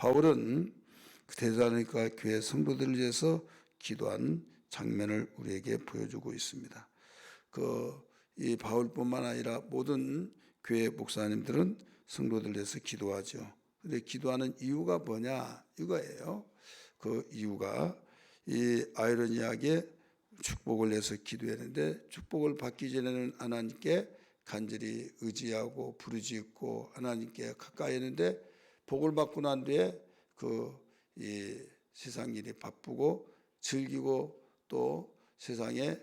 바울은 그 대사니까 교회 성도들을 위해서 기도한 장면을 우리에게 보여주고 있습니다. 그 이 바울뿐만 아니라 모든 교회 목사님들은 성도들 위해서 기도하죠. 근데 기도하는 이유가 뭐냐 이거예요. 그 이유가 이 아이러니하게 축복을 위해서 기도했는데 축복을 받기 전에는 하나님께 간절히 의지하고 부르짖고 하나님께 가까이 했는데 복을 받고 난 뒤에 그 이 세상 일이 바쁘고 즐기고 또 세상에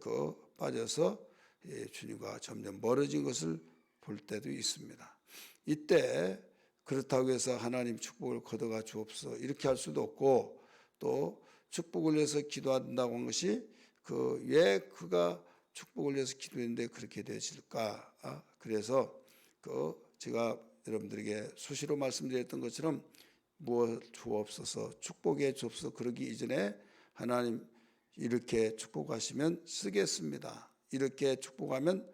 그 빠져서 예, 주님과 점점 멀어진 것을 볼 때도 있습니다. 이때 그렇다고 해서 하나님 축복을 걷어가 주옵소 이렇게 할 수도 없고 또 축복을 위해서 기도한다고 한 것이 그 왜 그가 축복을 위해서 기도했는데 그렇게 되실까? 아, 그래서 그 제가 여러분들에게 수시로 말씀드렸던 것처럼 무엇 주옵소서 축복해 주옵소서 그러기 이전에 하나님 이렇게 축복하시면 쓰겠습니다. 이렇게 축복하면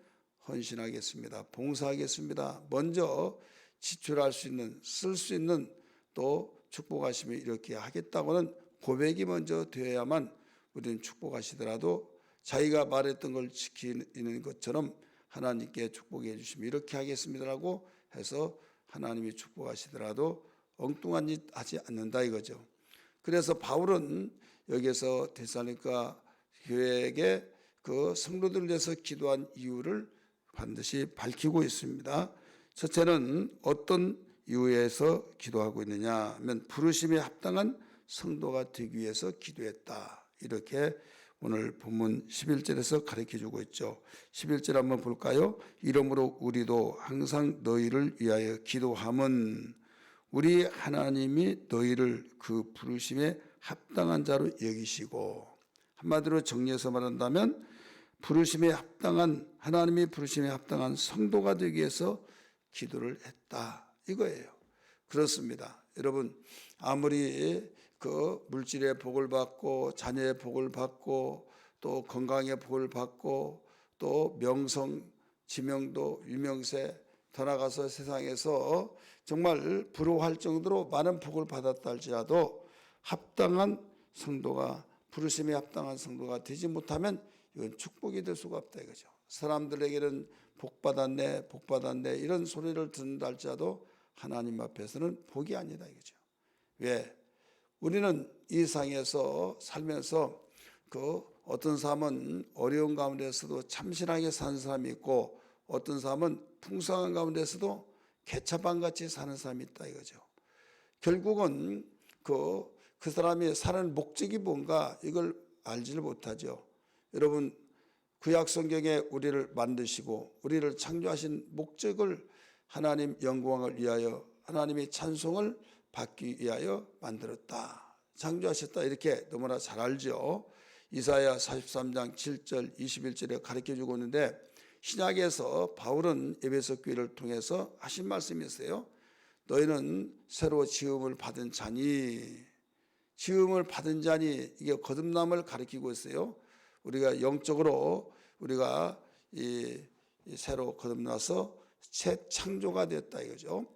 헌신하겠습니다. 봉사하겠습니다. 먼저 지출할 수 있는 쓸 수 있는 또 축복하시면 이렇게 하겠다고는 고백이 먼저 되어야만 우리는 축복하시더라도 자기가 말했던 걸 지키는 것처럼 하나님께 축복해 주시면 이렇게 하겠습니다라고 해서 하나님이 축복하시더라도 엉뚱한 짓 하지 않는다 이거죠. 그래서 바울은 여기서 데살로니가 교회에게 그 성도들을 위해서 기도한 이유를 반드시 밝히고 있습니다. 첫째는 어떤 이유에서 기도하고 있느냐 하면 부르심에 합당한 성도가 되기 위해서 기도했다. 이렇게 오늘 본문 11절에서 가르쳐 주고 있죠. 11절 한번 볼까요? 이러므로 우리도 항상 너희를 위하여 기도함은 우리 하나님이 너희를 그 부르심에 합당한 자로 여기시고 한마디로 정리해서 말한다면 부르심에 합당한 하나님이 부르심에 합당한 성도가 되기 위해서 기도를 했다 이거예요. 그렇습니다. 여러분 아무리 그 물질의 복을 받고 자녀의 복을 받고 또 건강의 복을 받고 또 명성 지명도 유명세 더 나가서 세상에서 정말 부러워할 정도로 많은 복을 받았다 할지라도 합당한 성도가 부르심에 합당한 성도가 되지 못하면 이건 축복이 될 수가 없다 이거죠. 사람들에게는 복 받았네, 복 받았네 이런 소리를 듣는다 할지라도 하나님 앞에서는 복이 아니다 이거죠. 왜? 우리는 이 상에서 살면서 그 어떤 사람은 어려운 가운데서도 참신하게 사는 사람이 있고 어떤 사람은 풍성한 가운데서도 개차반같이 사는 사람이 있다 이거죠. 결국은 그, 그 사람이 사는 목적이 뭔가 이걸 알지를 못하죠. 여러분 구약 성경에 우리를 만드시고 우리를 창조하신 목적을 하나님 영광을 위하여 하나님의 찬송을 받기 위하여 만들었다. 창조하셨다. 이렇게 너무나 잘 알죠. 이사야 43장 7절 21절에 가르쳐 주고 있는데 신약에서 바울은 에베소 교회를 통해서 하신 말씀이 있어요. 너희는 새로 지음을 받은 자니 지음을 받은 자니 이게 거듭남을 가리키고 있어요. 우리가 영적으로 우리가 이, 이 새로 거듭나서 새 창조가 되었다 이거죠.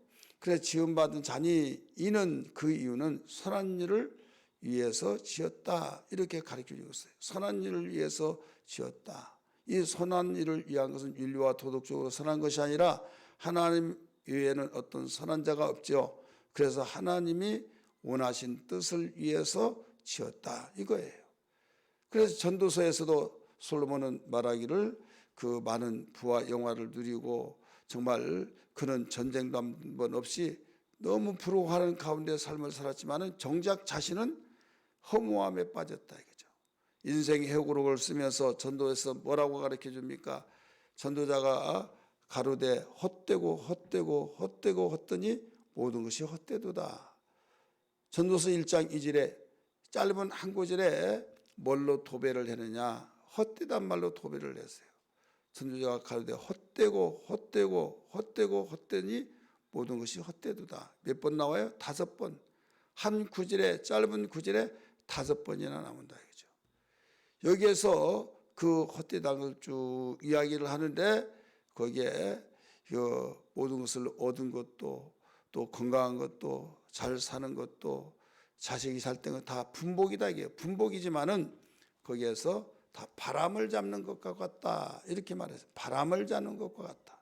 그래 지음 받은 자니 이는 그 이유는 선한 일을 위해서 지었다 이렇게 가르쳐 주고 있어요. 선한 일을 위해서 지었다. 이 선한 일을 위한 것은 윤리와 도덕적으로 선한 것이 아니라 하나님 외에는 어떤 선한 자가 없죠. 그래서 하나님이 원하신 뜻을 위해서 지었다 이거예요. 그래서 전도서에서도 솔로몬은 말하기를 그 많은 부와 영화를 누리고 정말 그는 전쟁도 한 번 없이 너무 부러워하는 가운데 삶을 살았지만은 정작 자신은 허무함에 빠졌다 이거죠. 인생의 회고록을 쓰면서 전도에서 뭐라고 가르쳐 줍니까? 전도자가 가로되 헛되고 헛되고 헛되고 헛더니 모든 것이 헛되도다. 전도서 1장 2절에 짧은 한 구절에 뭘로 도배를 했느냐? 헛되단 말로 도배를 했어요. 전도자가 가로되 헛되고 헛되고 헛되고 헛되니 모든 것이 헛되도다. 몇 번 나와요? 다섯 번. 한 구절에 짧은 구절에 다섯 번이나 나온다 이거죠. 여기에서 그 헛되다는 걸쭉 이야기를 하는데 거기에 그 모든 것을 얻은 것도 또 건강한 것도 잘 사는 것도 자식이 잘 때는 다 분복이다 이게 분복이지만은 거기에서 다 바람을 잡는 것과 같다. 이렇게 말해서 바람을 잡는 것과 같다.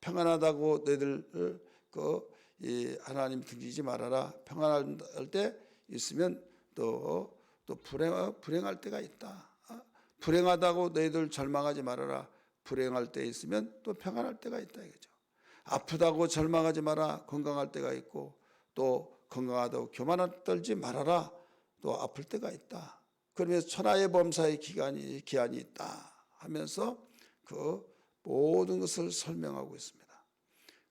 평안하다고 너희들 그이 하나님 등지지 말아라. 평안할 때 있으면 또 또 불행 불행할 때가 있다. 어? 불행하다고 너희들 절망하지 말아라. 불행할 때 있으면 또 평안할 때가 있다 이거죠. 아프다고 절망하지 마라. 건강할 때가 있고 또 건강하다고 교만을 떨지 말아라. 또 아플 때가 있다 그러면서 천하의 범사의 기간이 기한이 있다 하면서 그 모든 것을 설명하고 있습니다.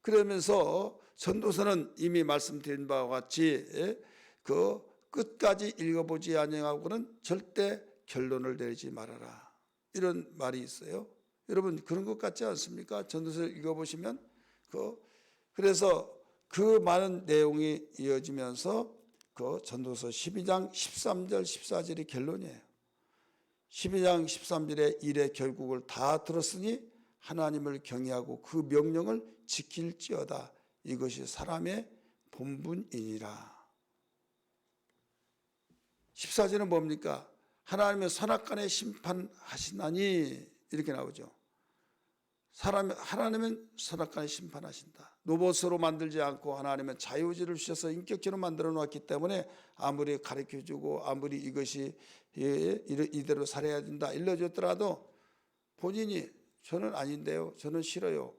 그러면서 전도서는 이미 말씀드린 바와 같이 예, 그 끝까지 읽어보지 아니하고는 절대 결론을 내리지 말아라 이런 말이 있어요. 여러분 그런 것 같지 않습니까? 전도서 읽어보시면 그 그래서 그 많은 내용이 이어지면서 그 전도서 12장 13절 14절이 결론이에요. 12장 13절의 일의 결국을 다 들었으니 하나님을 경외하고 그 명령을 지킬지어다. 이것이 사람의 본분이니라. 14절은 뭡니까? 하나님의 선악간에 심판하시나니 이렇게 나오죠. 사람 하나님은 선악간에 심판하신다. 로봇으로 만들지 않고 하나님은 자유지를 주셔서 인격체로 만들어 놓았기 때문에 아무리 가르쳐 주고 아무리 이것이 예, 이대로 살아야 된다 일러 줬더라도 본인이 저는 아닌데요. 저는 싫어요.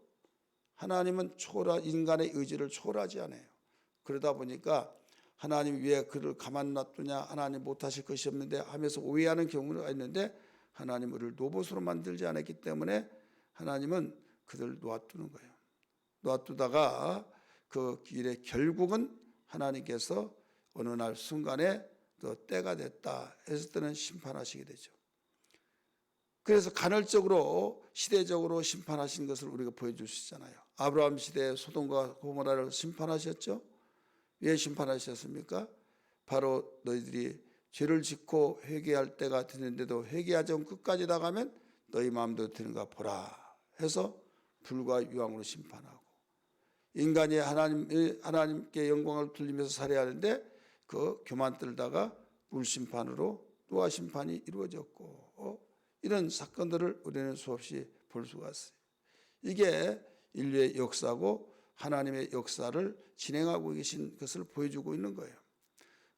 하나님은 초라 인간의 의지를 초월하지 않아요. 그러다 보니까 하나님 왜 그를 가만 놔두냐 하나님 못하실 것이 없는데 하면서 오해하는 경우가 있는데 하나님 우리를 로봇으로 만들지 않았기 때문에 하나님은 그들 놓아두는 거예요. 놓아두다가 그 길에 결국은 하나님께서 어느 날 순간에 그 때가 됐다 했을 때는 심판하시게 되죠. 그래서 간헐적으로 시대적으로 심판하신 것을 우리가 보여주시잖아요. 아브라함 시대에 소돔과 고모라를 심판하셨죠. 왜 심판하셨습니까? 바로 너희들이 죄를 짓고 회개할 때가 되는데도 회개하지 않고 끝까지 나가면 너희 마음대로 되는가 보라 해서 불과 유황으로 심판하고 인간이 하나님 하나님께 영광을 돌리면서 살아야 하는데 그 교만 떨다가 물 심판으로 노아 심판이 이루어졌고 어? 이런 사건들을 우리는 수없이 볼 수가 있어요. 이게 인류의 역사고 하나님의 역사를 진행하고 계신 것을 보여주고 있는 거예요.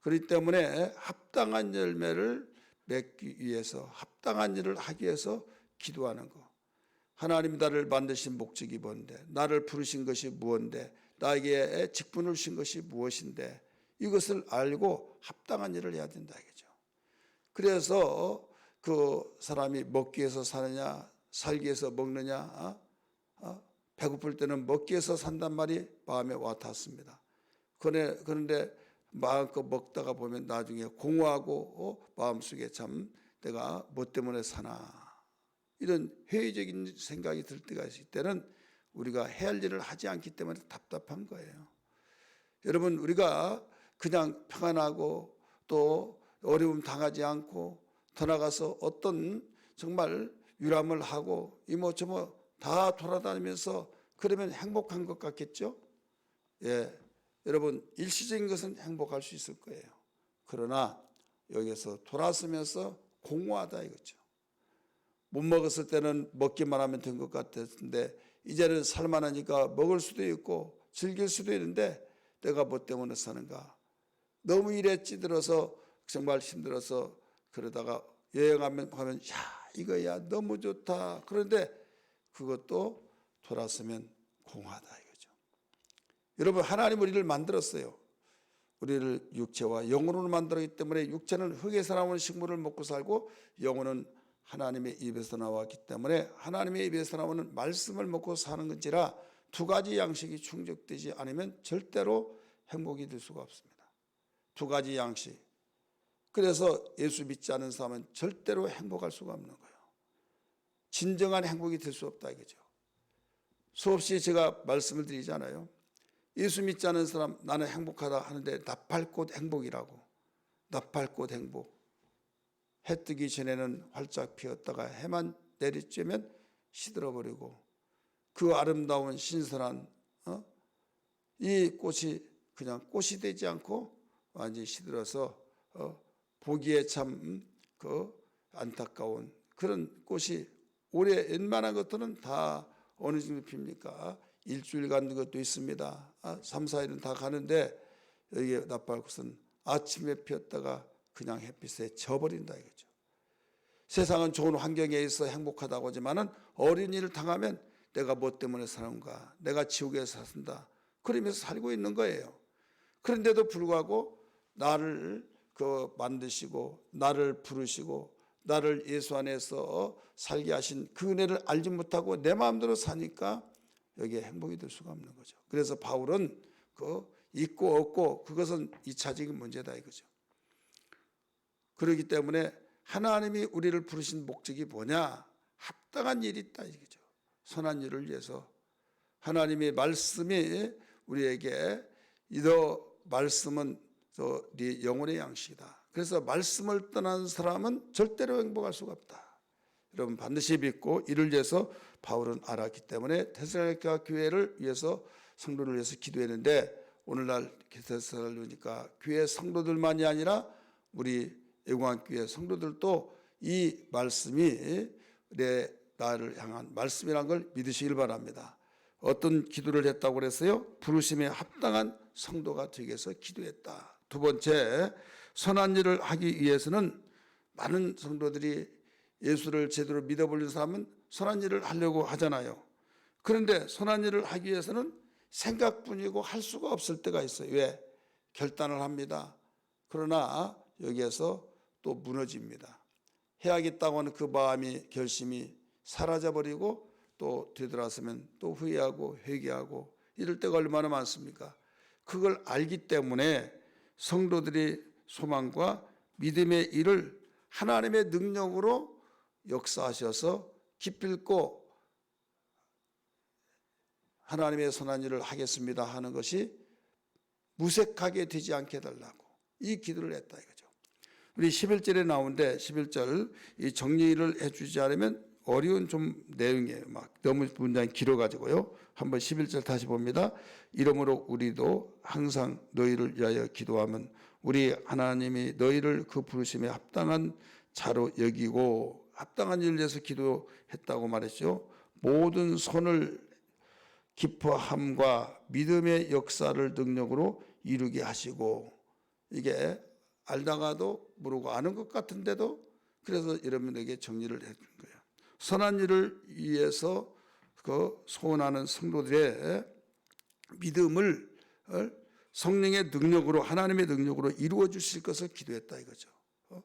그렇기 때문에 합당한 열매를 맺기 위해서 합당한 일을 하기 위해서 기도하는 거. 하나님이 나를 만드신 목적이 뭔데? 나를 부르신 것이 무엇인데? 나에게 직분을 주신 것이 무엇인데? 이것을 알고 합당한 일을 해야 된다 이거죠. 그래서 그 사람이 먹기 위해서 사느냐, 살기 위해서 먹느냐, 어? 어? 배고플 때는 먹기 위해서 산단 말이 마음에 와 닿습니다. 그런데 마음껏 먹다가 보면 나중에 공허하고 어? 마음속에 참 내가 뭐 때문에 사나 이런 회의적인 생각이 들 때가 있을 때는 우리가 해야 할 일을 하지 않기 때문에 답답한 거예요. 여러분 우리가 그냥 평안하고 또 어려움 당하지 않고 더 나가서 어떤 정말 유람을 하고 이모저모 다 돌아다니면서 그러면 행복한 것 같겠죠? 예. 여러분 일시적인 것은 행복할 수 있을 거예요. 그러나 여기서 돌아서면서 공허하다 이거죠. 못 먹었을 때는 먹기만 하면 된 것 같았는데 이제는 살만하니까 먹을 수도 있고 즐길 수도 있는데 내가 뭐 때문에 사는가? 너무 일에 찌들어서 정말 힘들어서 그러다가 여행하면 하면 야 이거야 너무 좋다. 그런데 그것도 돌아서면 공하다 이거죠. 여러분 하나님 우리를 만들었어요. 우리를 육체와 영혼으로 만들었기 때문에 육체는 흙에서 나오는 식물을 먹고 살고 영혼은 하나님의 입에서 나왔기 때문에 하나님의 입에서 나오는 말씀을 먹고 사는 건지라 두 가지 양식이 충족되지 않으면 절대로 행복이 될 수가 없습니다. 두 가지 양식. 그래서 예수 믿지 않은 사람은 절대로 행복할 수가 없는 거예요. 진정한 행복이 될 수 없다 이거죠. 수없이 제가 말씀을 드리잖아요. 예수 믿지 않은 사람 나는 행복하다 하는데 나팔꽃 행복이라고. 나팔꽃 행복. 해 뜨기 전에는 활짝 피었다가 해만 내리쬐면 시들어 버리고 그 아름다운 신선한 어? 이 꽃이 그냥 꽃이 되지 않고 완전히 시들어서 어, 보기에 참 그 안타까운 그런 꽃이 올해 웬만한 것들은 다 어느 정도 핍니까? 일주일 가는 것도 있습니다. 아, 3, 4일은 다 가는데 여기에 나팔 꽃은 아침에 피었다가 그냥 햇빛에 져버린다 이거죠. 세상은 좋은 환경에 있어 행복하다고 하지만은 어린이를 당하면 내가 뭐 때문에 사는가? 내가 지옥에서 산다. 그러면서 살고 있는 거예요. 그런데도 불구하고 나를 그 만드시고 나를 부르시고 나를 예수 안에서 살게 하신 그 은혜를 알지 못하고 내 마음대로 사니까 여기에 행복이 될 수가 없는 거죠. 그래서 바울은 그 있고 없고 그것은 이차적인 문제다 이거죠. 그렇기 때문에 하나님이 우리를 부르신 목적이 뭐냐? 합당한 일이 있다 이거죠. 선한 일을 위해서 하나님의 말씀이 우리에게 이더 말씀은 저네 영혼의 양식이다. 그래서 말씀을 떠난 사람은 절대로 행복할 수가 없다. 여러분 반드시 믿고 이를 위해서 바울은 알았기 때문에 테살로니가 교회를 위해서 성도를 위해서 기도했는데 오늘날 테살로니까 교회 성도들만이 아니라 우리 애공교회 성도들도 이 말씀이 내 나를 향한 말씀이란 걸 믿으시길 바랍니다. 어떤 기도를 했다고 그랬어요? 부르심에 합당한 성도가 되기 위해서 기도했다. 두 번째, 선한 일을 하기 위해서는 많은 성도들이 예수를 제대로 믿어버린 사람은 선한 일을 하려고 하잖아요. 그런데 선한 일을 하기 위해서는 생각뿐이고 할 수가 없을 때가 있어요. 왜? 결단을 합니다. 그러나 여기에서 또 무너집니다. 해야겠다고 하는 그 마음이 결심이 사라져버리고 또 되돌아서면 또 후회하고 회개하고 이럴 때가 얼마나 많습니까? 그걸 알기 때문에 성도들이 소망과 믿음의 일을 하나님의 능력으로 역사하셔서 기필코 하나님의 선한 일을 하겠습니다 하는 것이 무색하게 되지 않게 해달라고 이 기도를 했다 이거죠. 우리 11절에 나오는데 11절 이 정리를 해주지 않으면 어려운 좀 내용이에요. 막 너무 문장이 길어가지고요. 한번 11절 다시 봅니다. 이러므로 우리도 항상 너희를 위하여 기도하면 우리 하나님이 너희를 그 부르심에 합당한 자로 여기고 합당한 일을 위해서 기도했다고 말했죠. 모든 손을 기뻐함과 믿음의 역사를 능력으로 이루게 하시고 이게 알다가도 모르고 아는 것 같은데도 그래서 여러분에게 정리를 해준 거예요. 선한 일을 위해서 그 소원하는 성도들의 믿음을 어, 성령의 능력으로 하나님의 능력으로 이루어 주실 것을 기도했다 이거죠. 어?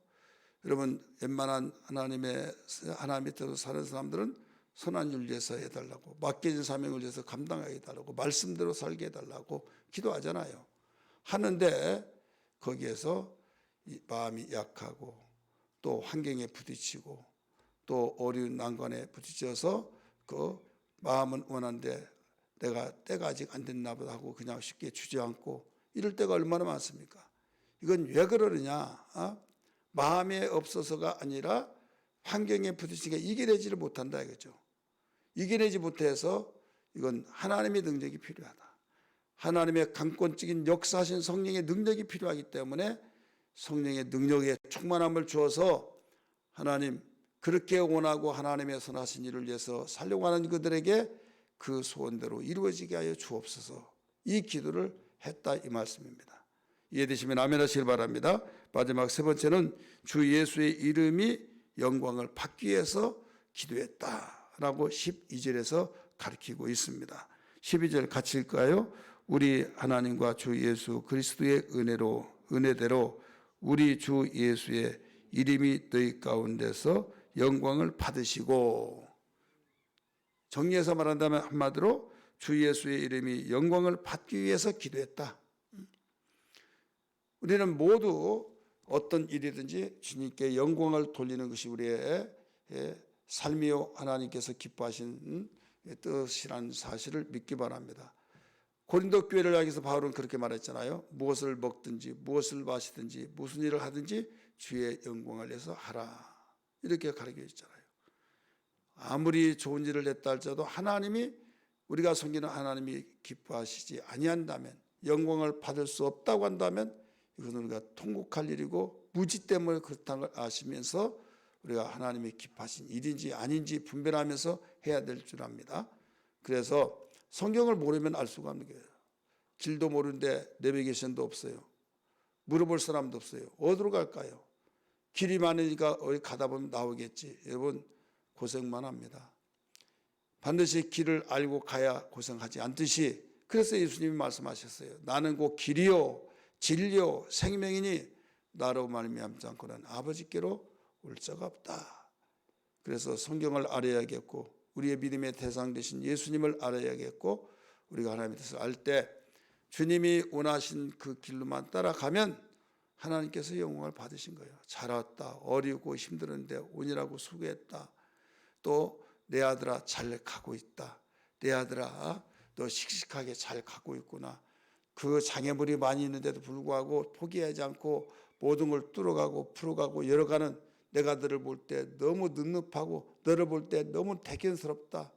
여러분 웬만한 하나님의 하나님 밑에서 사는 사람들은 선한 일을 위해서 해달라고 맡겨진 사명을 위해서 감당하게 해달라고 말씀대로 살게 해달라고 기도하잖아요. 하는데 거기에서 마음이 약하고 또 환경에 부딪히고 또 어려운 난관에 부딪혀서 그 마음은 원한데 내가 때가 아직 안 됐나 보다 하고 그냥 쉽게 주저앉고 이럴 때가 얼마나 많습니까? 이건 왜 그러느냐? 어? 마음에 없어서가 아니라 환경에 부딪히니까 이겨내지를 못한다 이거죠. 이겨내지 못해서 이건 하나님의 능력이 필요하다. 하나님의 강권적인 역사하신 성령의 능력이 필요하기 때문에 성령의 능력에 충만함을 주어서 하나님 그렇게 원하고 하나님의 선하신 일을 위해서 살려고 하는 그들에게 그 소원대로 이루어지게 하여 주옵소서. 이 기도를 했다 이 말씀입니다. 이해되시면 아멘 하시길 바랍니다. 마지막 세 번째는 주 예수의 이름이 영광을 받기 위해서 기도했다라고 12절에서 가르치고 있습니다. 12절 같이 읽까요? 우리 하나님과 주 예수 그리스도의 은혜로 은혜대로 우리 주 예수의 이름이 너희 가운데서 영광을 받으시고 정리해서 말한다면 한마디로 주 예수의 이름이 영광을 받기 위해서 기도했다. 우리는 모두 어떤 일이든지 주님께 영광을 돌리는 것이 우리의 삶이요 하나님께서 기뻐하신 뜻이라는 사실을 믿기 바랍니다. 고린도 교회를 향해서 바울은 그렇게 말했잖아요. 무엇을 먹든지 무엇을 마시든지 무슨 일을 하든지 주의 영광을 위해서 하라. 이렇게 가르쳐 있잖아요. 아무리 좋은 일을 했다 할지라도 하나님이 우리가 섬기는 하나님이 기뻐하시지 아니한다면 영광을 받을 수 없다고 한다면 이것은 우리가 통곡할 일이고 무지 때문에 그렇다는 걸 아시면서 우리가 하나님이 기뻐하신 일인지 아닌지 분별하면서 해야 될 줄 압니다. 그래서 성경을 모르면 알 수가 없는 거예요. 길도 모르는데 내비게이션도 없어요. 물어볼 사람도 없어요. 어디로 갈까요? 길이 많으니까 어디 가다 보면 나오겠지. 여러분 고생만 합니다. 반드시 길을 알고 가야 고생하지 않듯이 그래서 예수님이 말씀하셨어요. 나는 곧 길이요 진리요 생명이니 나로 말미암지 않고는 아버지께로 올 자가 없다. 그래서 성경을 알아야겠고 우리의 믿음의 대상 되신 예수님을 알아야겠고 우리가 하나님의 뜻을 알 때 주님이 원하신 그 길로만 따라가면 하나님께서 영광을 받으신 거예요. 잘 왔다. 어리고 힘들었는데 오니라고 수고했다. 또 내 아들아 잘 가고 있다. 내 아들아 너 씩씩하게 잘 가고 있구나. 그 장애물이 많이 있는데도 불구하고 포기하지 않고 모든 걸 뚫어가고 풀어가고 열어가는 내가 너를 볼 때 너무 늠름하고 너를 볼 때 너무 대견스럽다.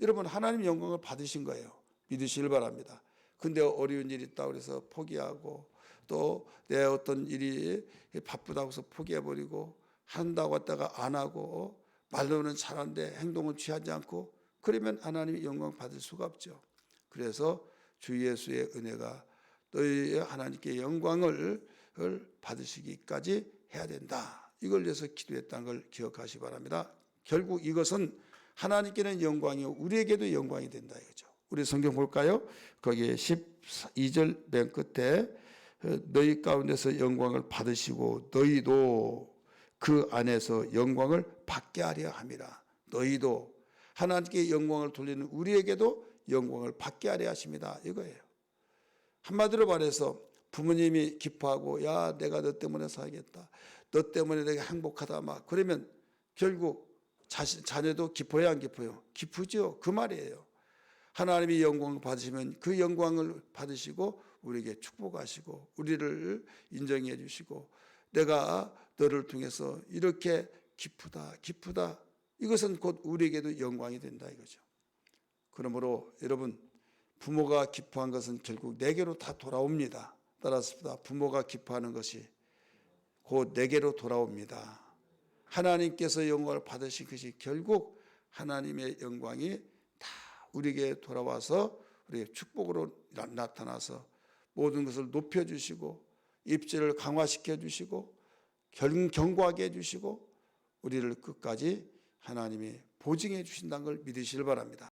여러분 하나님 영광을 받으신 거예요. 믿으시길 바랍니다. 근데 어려운 일이 있다 그래서 포기하고 또 내 어떤 일이 바쁘다고 해서 포기해버리고 한다고 했다가 안 하고 말로는 잘하는데 행동은 취하지 않고 그러면 하나님이 영광 받을 수가 없죠. 그래서 주 예수의 은혜가 너희 하나님께 영광을 받으시기까지 해야 된다. 이걸 위해서 기도했다는 걸 기억하시 기 바랍니다. 결국 이것은 하나님께는 영광이요 우리에게도 영광이 된다 이거죠. 우리 성경 볼까요? 거기에 12절 맨 끝에 너희 가운데서 영광을 받으시고 너희도 그 안에서 영광을 받게 하려 함이라. 너희도 하나님께 영광을 돌리는 우리에게도 영광을 받게 하려 하십니다. 이거예요. 한마디로 말해서 부모님이 기뻐하고 야 내가 너 때문에 살겠다. 너 때문에 내가 행복하다 막 그러면 결국 자신 자녀도 기뻐요 안 기뻐요? 기쁘죠. 그 말이에요. 하나님이 영광을 받으시면 그 영광을 받으시고 우리에게 축복하시고 우리를 인정해 주시고 내가 너를 통해서 이렇게 기쁘다 기쁘다 이것은 곧 우리에게도 영광이 된다 이거죠. 그러므로 여러분 부모가 기뻐한 것은 결국 내게로 다 돌아옵니다. 따라서 부모가 기뻐하는 것이 곧 내게로 돌아옵니다. 하나님께서 영광을 받으신 것이 결국 하나님의 영광이 다 우리에게 돌아와서 우리의 축복으로 나타나서 모든 것을 높여주시고 입지를 강화시켜 주시고 경고하게 해주시고 우리를 끝까지 하나님이 보증해 주신다는 걸 믿으시길 바랍니다.